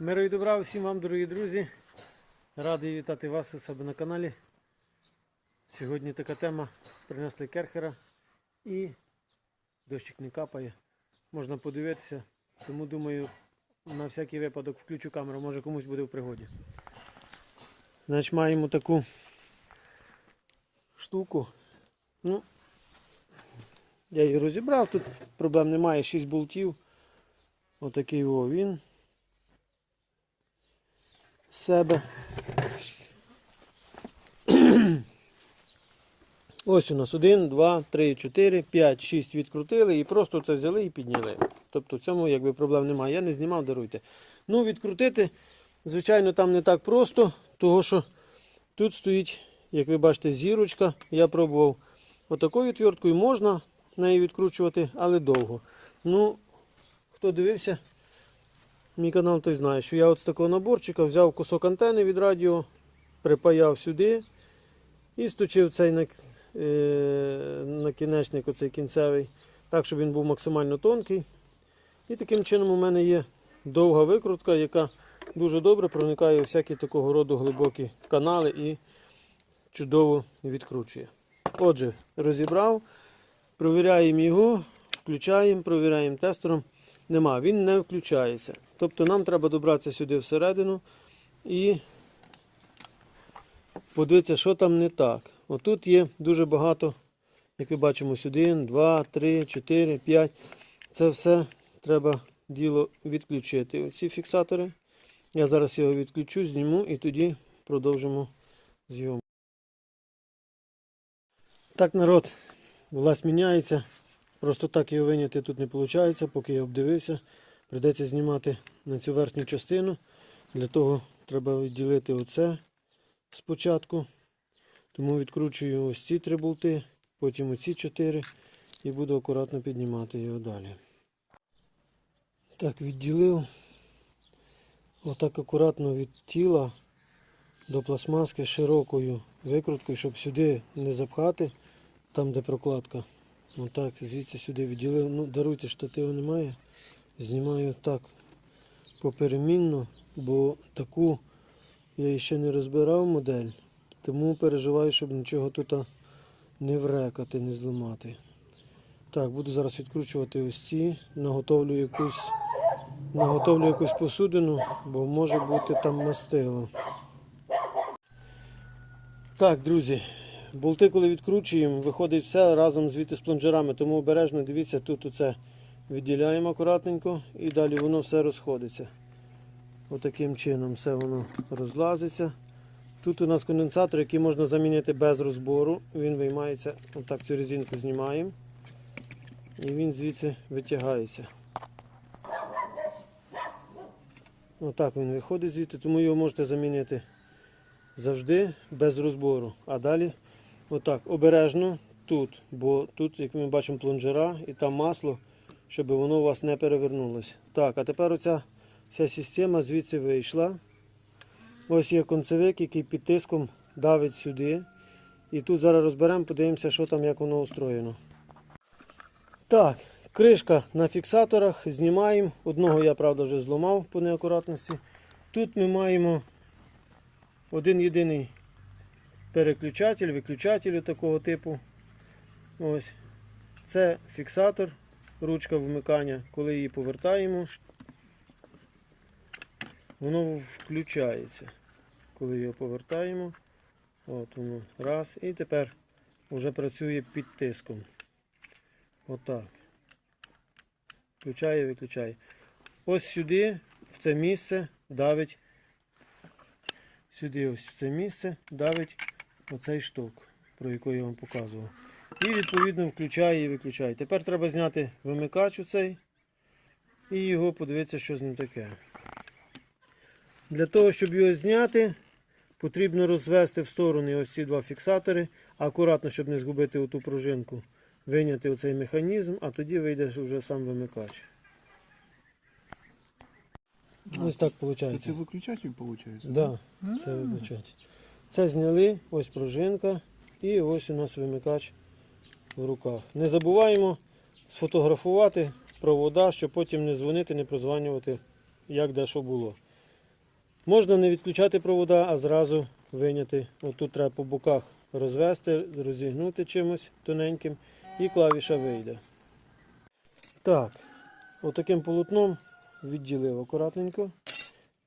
Миру і добра всім вам, дорогі друзі. Радий вітати вас у себе на каналі. Сьогодні така тема. Принесли керхера і дощик не капає. Можна подивитися. Тому думаю, на всякий випадок включу камеру, може комусь буде в пригоді. Значить, маємо таку штуку. Ну, я її розібрав, тут проблем немає, 6 болтів. Отакий він себе. Ось у нас 1, 2, 3, 4, 5, 6 відкрутили і просто це взяли і підняли. Тобто в цьому якби проблем немає. Я не знімав, даруйте. Ну, відкрутити, звичайно, там не так просто, того що тут стоїть, як ви бачите, зірочка. Я пробував отакою відверткою, можна неї відкручувати, але довго. Ну, хто дивився, Мій канал той знає, що я от з такого наборчика взяв кусок антени від радіо, припаяв сюди і сточив цей е, накінечник, оцей кінцевий, так, щоб він був максимально тонкий. І таким чином у мене є довга викрутка, яка дуже добре проникає у всякі такого роду глибокі канали і чудово відкручує. Отже, розібрав, провіряємо його, включаємо, провіряємо тестером. Нема, він не включається. Тобто нам треба добратися сюди всередину і подивитися, що там не так. Отут є дуже багато, як ви бачимо, сюди 1, 2, 3, 4, 5. Це все треба діло відключити. Оці фіксатори. Я зараз його відключу, зніму і тоді продовжимо зйомку. Так, народ, власть міняється. Просто так його виняти тут не виходить, поки я обдивився. Придеться знімати на цю верхню частину. Для того треба відділити оце спочатку. Тому відкручую ось ці три болти, потім оці чотири і буду акуратно піднімати його далі. Так, відділив. Отак акуратно від тіла до пластмаски широкою викруткою, щоб сюди не запхати, там де прокладка. Отак, звідси сюди відділив. Ну, даруйте, штативу немає. Знімаю так поперемінно, бо таку я ще не розбирав модель, тому переживаю, щоб нічого тут не врекати, не зламати. Так, буду зараз відкручувати ось ці, наготовлю якусь, наготовлю якусь посудину, бо може бути там мастило. Так, друзі, болти, коли відкручуємо, виходить все разом звідти з плунжерами, тому обережно дивіться, тут оце відділяємо акуратненько і далі воно все розходиться. Отаким чином все воно розлазиться. Тут у нас конденсатор, який можна замінити без розбору. Він виймається, отак цю резинку знімаємо. І він звідси витягається. Отак він виходить звідти, тому його можете замінити завжди без розбору. А далі отак обережно тут, бо тут, як ми бачимо, плунжера і там масло, щоб воно у вас не перевернулося. Так, а тепер оця вся система звідси вийшла. Ось є концевик, який під тиском давить сюди. І тут зараз розберемо, подивимося, що там, як воно устроєно. Так, кришка на фіксаторах знімаємо. Одного я, правда, вже зламав по неакуратності. Тут ми маємо один єдиний переключатель, виключатель такого типу. Ось. Це фіксатор, ручка вмикання. Коли її повертаємо, воно включається. Коли його повертаємо, от воно раз. І тепер вже працює під тиском. Отак. Включає, виключає. Ось сюди, в це місце, давить. Сюди ось в це місце давить оцей шток, про який я вам показував. І відповідно включає і виключає. Тепер треба зняти вимикач оцей і його подивитися, що з ним таке. Для того, щоб його зняти, потрібно розвести в сторони ось ці два фіксатори, акуратно, щоб не згубити оту пружинку, виняти оцей механізм, а тоді вийде вже сам вимикач. Ось так виходить. Це виключатель виходить? Да, це виключатель. Це зняли, ось пружинка і ось у нас вимикач в руках. Не забуваємо сфотографувати провода, щоб потім не дзвонити, не прозванювати, як де що було. Можна не відключати провода, а зразу виняти. Отут треба по боках розвести, розігнути чимось тоненьким і клавіша вийде. Так, отаким полотном відділив акуратненько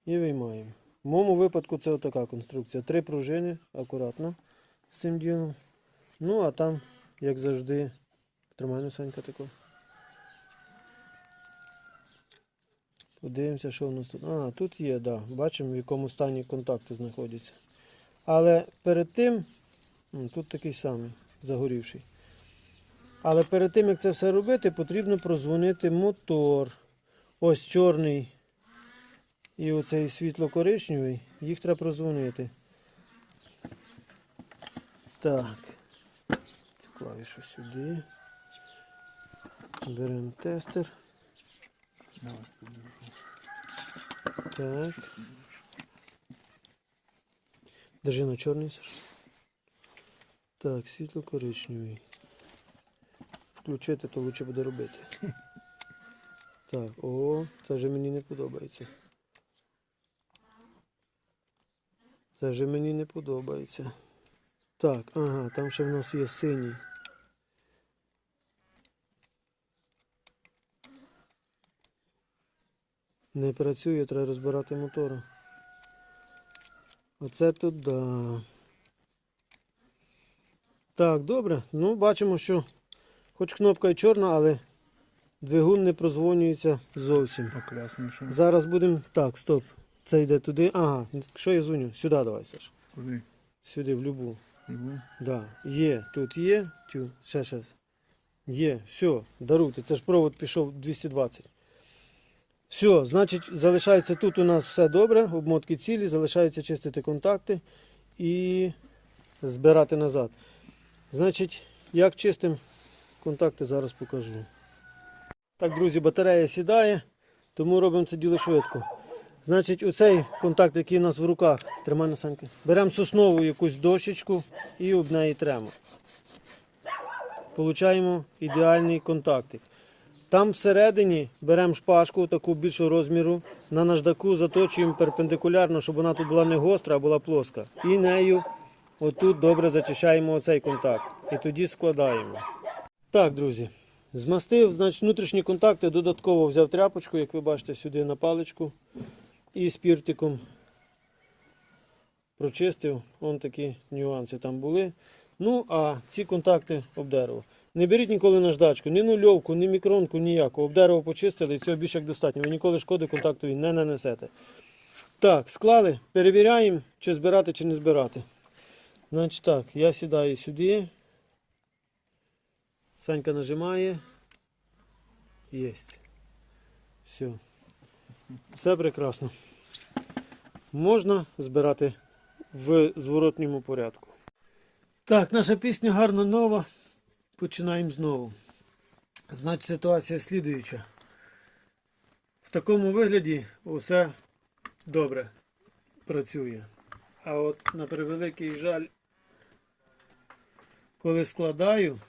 і виймаємо. В моєму випадку це отака конструкція. Три пружини акуратно з цим ділом. Ну, а там, як завжди, тримай ну, Санька таку. Подивимося, що у нас тут. А, тут є, да. Бачимо, в якому стані контакти знаходяться. Але перед тим, тут такий самий, загорівший. Але перед тим, як це все робити, потрібно прозвонити мотор. Ось чорний і оцей світло-коричневий. Їх треба прозвонити. Так. Клавішу сюди. Беремо тестер. Так. Держи на чорний. Саш. Так, світло коричневий. Включити, то лучше буде робити. Так, о, це вже мені не подобається. Це вже мені не подобається. Так, ага, там ще в нас є синій. Не працює, треба розбирати мотора. Оце тут да. Так, добре. Ну, бачимо, що хоч кнопка і чорна, але двигун не прозвонюється зовсім. Оклясніше. Зараз будемо. Так, стоп. Це йде туди. Ага, що я дзвоню? Сюди давай, Саш. Куди? Сюди, в любу. Його? Да. Є, тут є. Тю, ще ще. Є, все, даруйте. Це ж провод пішов 220. Все, значить, залишається тут у нас все добре, обмотки цілі, залишається чистити контакти і збирати назад. Значить, як чистим контакти, зараз покажу. Так, друзі, батарея сідає, тому робимо це діло швидко. Значить, оцей контакт, який у нас в руках, тримай на санки. Беремо соснову якусь дощечку і об неї тремо. Получаємо ідеальний контактик. Там всередині беремо шпажку таку більшого розміру, на наждаку заточуємо перпендикулярно, щоб вона тут була не гостра, а була плоска. І нею отут добре зачищаємо оцей контакт. І тоді складаємо. Так, друзі, змастив, значить, внутрішні контакти додатково взяв тряпочку, як ви бачите, сюди на паличку. І спіртиком прочистив. Вон такі нюанси там були. Ну, а ці контакти об дерево. Не беріть ніколи наждачку, ні нульовку, ні мікронку, ніяку. Об дерево почистили і цього більше як достатньо. Ви ніколи шкоди контактові не нанесете. Так, склали, перевіряємо, чи збирати, чи не збирати. Значить так, я сідаю сюди. Санька нажимає. Єсть. Все. Все прекрасно. Можна збирати в зворотньому порядку. Так, наша пісня гарна нова. Починаємо знову. Значить, ситуація слідуюча. В такому вигляді усе добре працює. А от на превеликий жаль, коли складаю,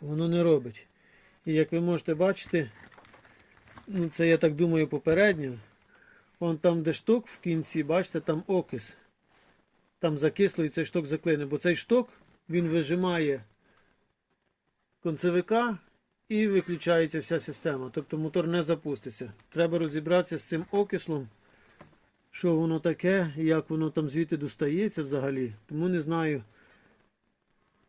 воно не робить. І як ви можете бачити, ну це я так думаю попередньо. Вон там, де шток в кінці, бачите, там окис. Там закисло і цей шток заклине. Бо цей шток він вижимає концевика і виключається вся система. Тобто мотор не запуститься. Треба розібратися з цим окислом, що воно таке, і як воно там звідти достається взагалі. Тому не знаю,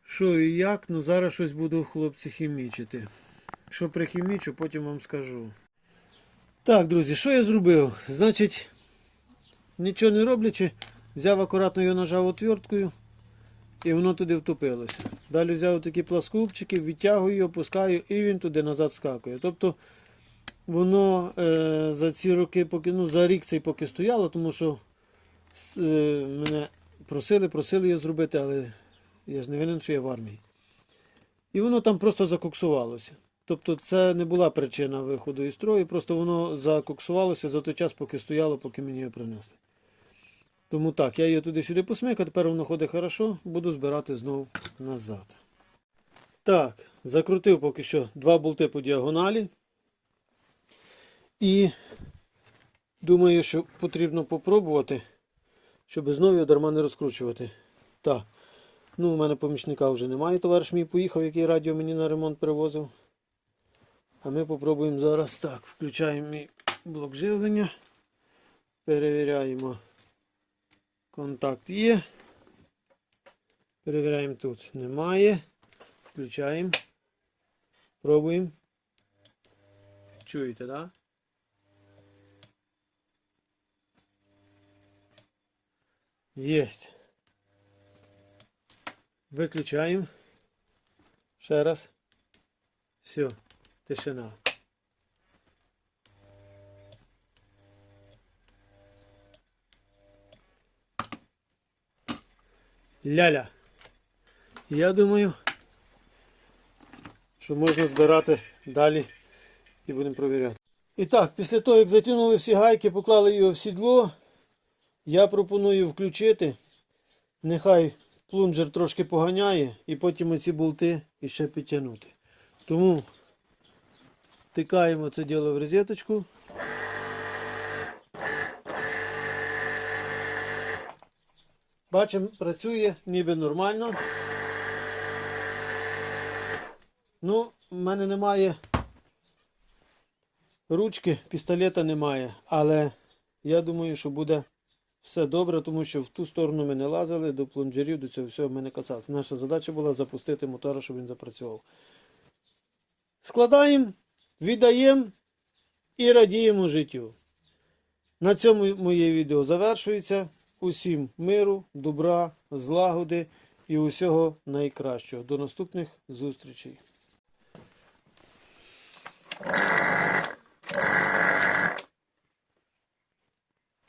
що і як, але зараз щось буду хлопці хімічити. Що прихімічу, потім вам скажу. Так, друзі, що я зробив? Значить, нічого не роблячи, взяв акуратно його нажав отверткою і воно туди втопилося. Далі взяв такі пласкупчики, відтягую його, опускаю і він туди назад скакує. Тобто воно е, за ці роки, поки, ну, за рік цей поки стояло, тому що е, мене просили, просили його зробити, але я ж не винен, що я в армії. І воно там просто закоксувалося. Тобто це не була причина виходу із строю, просто воно закоксувалося за той час, поки стояло, поки мені його принесли. Тому так, я її туди-сюди посмикав, тепер воно ходить хорошо, буду збирати знову назад. Так, закрутив поки що два болти по діагоналі. І Думаю, що потрібно попробувати, щоб знову його дарма не розкручувати. Так. Ну, у мене помічника вже немає. Товариш мій поїхав, який радіо мені на ремонт привозив. А ми попробуємо зараз так. Включаємо блок живлення. Перевіряємо. Контакт є. Перевіряємо тут. Немає. Включаємо. Пробуємо. Чуєте, так? Да? Єсть. Виключаємо. Ще раз. Все. Тишина. Ляля. Я думаю, що можна збирати далі і будемо провіряти. І так, після того, як затягнули всі гайки, поклали його в сідло, я пропоную включити. Нехай плунжер трошки поганяє і потім оці болти іще підтягнути. Тому тикаємо це діло в розеточку. Бачимо, працює ніби нормально. Ну, в мене немає ручки, пістолета немає, але я думаю, що буде все добре, тому що в ту сторону ми не лазили, до плунжерів, до цього всього ми не касалися. Наша задача була запустити мотора, щоб він запрацював. Складаємо, віддаємо і радіємо життю. На цьому моє відео завершується. Усім миру, добра, злагоди і усього найкращого. До наступних зустрічей.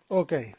Окей.